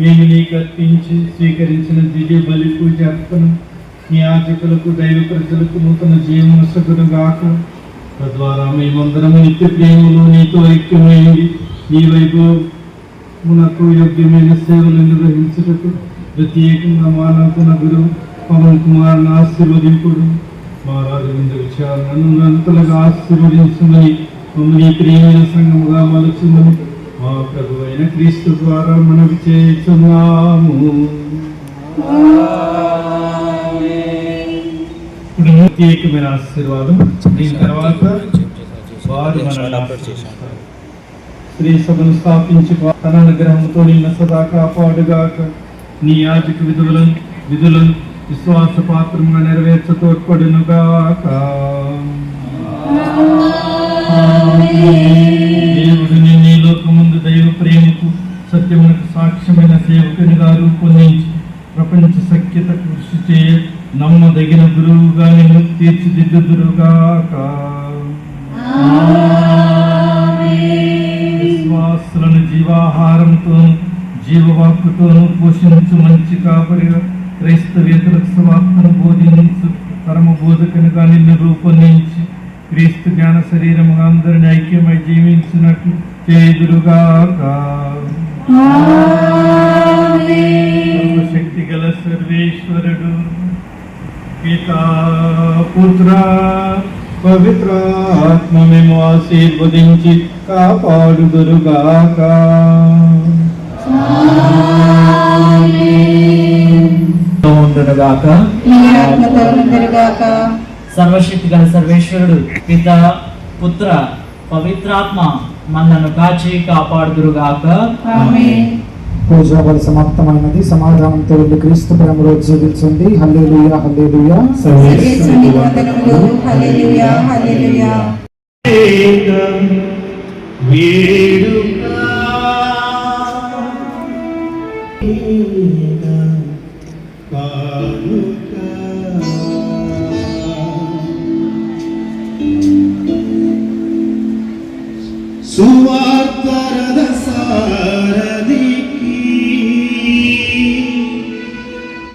మేము నీకు అర్పించి స్వీకరించిన దివ్య బలి పూజ అర్పణం నీ యాజకులకు దైవ ప్రజలకు నూతన జీవన సగును గాక. తద్వారా మేమందరం నిత్య ప్రేమలో నీతో ఐక్యమైంది. నీ వైపు మనకు యోగ్యమైన సేవలు నిర్వహించుటకు ప్రత్యేకంగా మానవుకున్న గురువు పవన్ కుమార్ను ఆశీర్వదింపుడు. మా రాజవింద విచారణను నంతలుగా ఆశీర్వదించమని మమ్మల్ని ప్రియమైన సంఘముగా మలుచుమని మా ప్రభు అయిన క్రీస్తు ద్వారా మనవి చేస్తున్నాము ఇప్పుడు ప్రత్యేకమైన ఆశీర్వాదం. దీని తర్వాత వారు స్త్రీ సభను స్థాపించి తన అనుగ్రహంతో నిన్న సదా కాపాడుగాక నీ యాజక విధులను విధులను విశ్వాస పాత్రముగా నెరవేర్చ తోడ్పడునుగాక. దేవుడు సత్యమునకు సాక్ష్యమైన సేవకునిగా రూపొందించి ప్రపంచ సఖ్యత కృషి చేయ నమ్మదగిన గురువుగా నిన్ను తీర్చిదిద్దుదురుగాక. విశ్వాసులను జీవాహారంతోను జీవవాక్కుతోను పోషించు మంచి కాపరిగా క్రైస్తవేతరకు స్వార్థను బోధించు పరమ బోధకునిగా నిన్ను రూపొందించి క్రీస్తు జ్ఞాన శరీరముగా అందరిని ఐక్యమై జీవించినట్లు చేదురుగాక శక్తి గల సర్వేశ్వరుడు పితా పుత్ర పవిత్రాత్మ మేము ఆశీర్వదించి కాపాడుదురుగాక సర్వశక్తి గల సర్వేశ్వరుడు పిత పుత్ర పవిత్రాత్మ మనను కాచి కాపాడుదురుగాక. ఆమేన్. పూజా బలి సమాప్తమైనది. సమాధానంతో వెళ్ళి క్రీస్తు ప్రేమలో జీవించండి. హల్లెలూయా హల్లెలూయా. సర్వేశ్వరుని Suvaklarda sarar